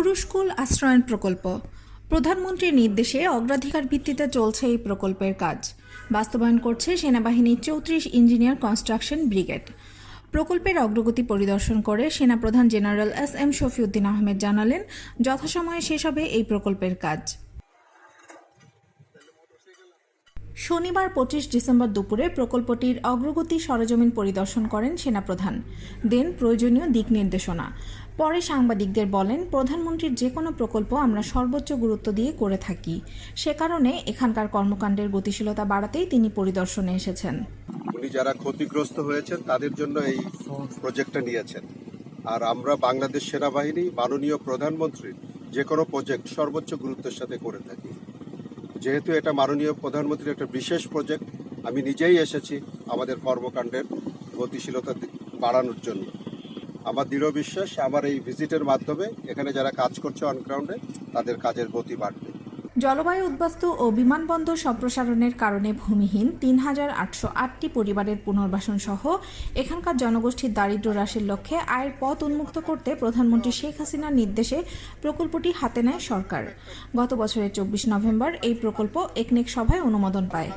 পুরুষকুল আশ্রয়ন প্রকল্প। প্রধানমন্ত্রীর নির্দেশে অগ্রাধিকার ভিত্তিতে চলছে এই প্রকল্পের কাজ। বাস্তবায়ন করছে সেনাবাহিনীর চৌত্রিশ ইঞ্জিনিয়ার কনস্ট্রাকশন ব্রিগেড। প্রকল্পের অগ্রগতি পরিদর্শন করে সেনাপ্রধান general S M Shafiuddin Ahmed জানালেন, যথাসময়ে শেষ হবে এই প্রকল্পের কাজ। শনিবার পঁচিশ ডিসেম্বর দুপুরে প্রকল্পটির অগ্রগতি সরজমিন পরিদর্শন করেন সেনাপ্রধান। দেন প্রয়োজনীয় দিক নির্দেশনা। পরে সাংবাদিকদের বলেন, প্রধানমন্ত্রীর যে কোনো প্রকল্প আমরা সর্বোচ্চ গুরুত্ব দিয়ে করে থাকি। সে কারণে এখানকার কর্মকাণ্ডের গতিশীলতা বাড়াতেই তিনি পরিদর্শনে এসেছেন। উনি যারা ক্ষতিগ্রস্ত হয়েছেন, তাদের জন্য এই প্রজেক্টটা নিয়েছেন। আর আমরা বাংলাদেশ সেনাবাহিনী, মাননীয় প্রধানমন্ত্রীর যে কোনো প্রজেক্ট সর্বোচ্চ গুরুত্বের সাথে করে থাকি। যেহেতু এটা মাননীয় প্রধানমন্ত্রীর একটা বিশেষ প্রজেক্ট আমি নিজেই এসেছি আমাদের কর্মকাণ্ডের গতিশীলতা বাড়ানোর জন্য। আমার দৃঢ় বিশ্বাস, আমার এই ভিজিটের মাধ্যমে এখানে যারা কাজ করছে অনগ্রাউন্ডে তাদের কাজের গতি বাড়বে। জলবায়ু উদ্বাস্তু ও বিমানবন্দর সম্প্রসারণের কারণে ভূমিহীন তিন হাজার আটশো আটটি পরিবারের পুনর্বাসন সহ এখানকার জনগোষ্ঠীর দারিদ্র্য হ্রাসের লক্ষ্যে আয়ের পথ উন্মুক্ত করতে প্রধানমন্ত্রী শেখ হাসিনার নির্দেশে প্রকল্পটি হাতে নেয় সরকার। গত বছরের চব্বিশ নভেম্বর এই প্রকল্প একনেক সভায় অনুমোদন পায়।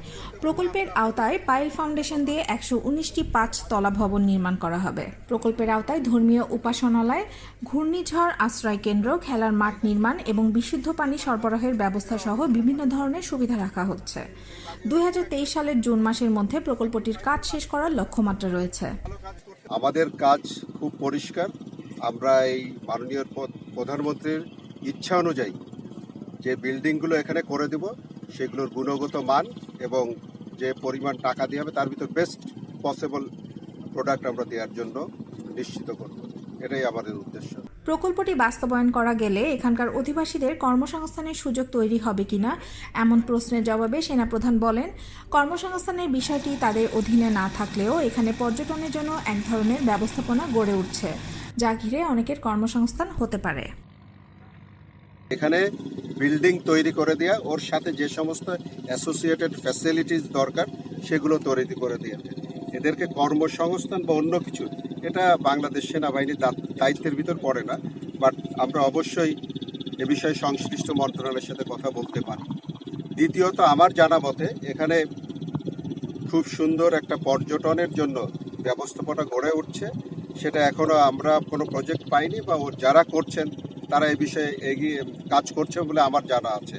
প্রকল্পের আওতায় পাইল ফাউন্ডেশন দিয়ে একশো উনিশটি পাঁচ তলা ভবন নির্মাণ করা হবে। প্রকল্পের আওতায় ধর্মীয় উপাসনালয়, ঘূর্ণিঝড় আশ্রয় কেন্দ্র, খেলার মাঠ নির্মাণ এবং বিশুদ্ধ পানি সরবরাহের ব্যবস্থা সহ বিভিন্ন ধরনের সুবিধা রাখা হচ্ছে। দু হাজার তেইশ সালের জুন মাসের মধ্যে প্রকল্পটির কাজ শেষ করার লক্ষ্যমাত্রা রয়েছে। আমাদের কাজ খুব পরিষ্কার। আমরা এই মাননীয় প্রধানমন্ত্রীর ইচ্ছা অনুযায়ী যে বিল্ডিংগুলো এখানে করে দেব, সেগুলোর গুণগত মান এবং যে পরিমাণ টাকা দিয়ে হবে, তার ভিতর বেস্ট পসিবল প্রোডাক্ট আমরা দেওয়ার জন্য নিশ্চিত করব। এটাই আমাদের উদ্দেশ্য। প্রকল্পটি বাস্তবায়ন করা গেলে এখানকার অধিবাসীদের কর্মসংস্থানের সুযোগ তৈরি হবে কিনা এমন প্রশ্নের জবাবে সেনাপ্রধান বলেন, কর্মসংস্থানের বিষয়টি তাদের অধীনে না থাকলেও এখানে পর্যটনের জন্য এক ধরনের ব্যবস্থাপনা গড়ে উঠছে, যা ঘিরে অনেকের কর্মসংস্থান হতে পারে। এখানে বিল্ডিং তৈরি করে দেওয়া ওর সাথে যে সমস্ত অ্যাসোসিয়েটেড ফ্যাসিলিটিস দরকার, সেগুলো তৈরি করে দেওয়া এদেরকে কর্মসংস্থান বা অন্য কিছু, এটা বাংলাদেশ সেনাবাহিনীর দায়িত্বের ভিতর পড়ে না। বাট আমরা অবশ্যই এ বিষয়ে সংশ্লিষ্ট মন্ত্রণালয়ের সাথে কথা বলতে পারি। দ্বিতীয়ত, আমার জানা মতে, এখানে খুব সুন্দর একটা পর্যটনের জন্য ব্যবস্থাপনা গড়ে উঠছে। সেটা এখনও আমরা কোনো প্রজেক্ট পাইনি বা যারা করছেন, তারা এ বিষয়ে এগিয়ে কাজ করছে বলে আমার জানা আছে।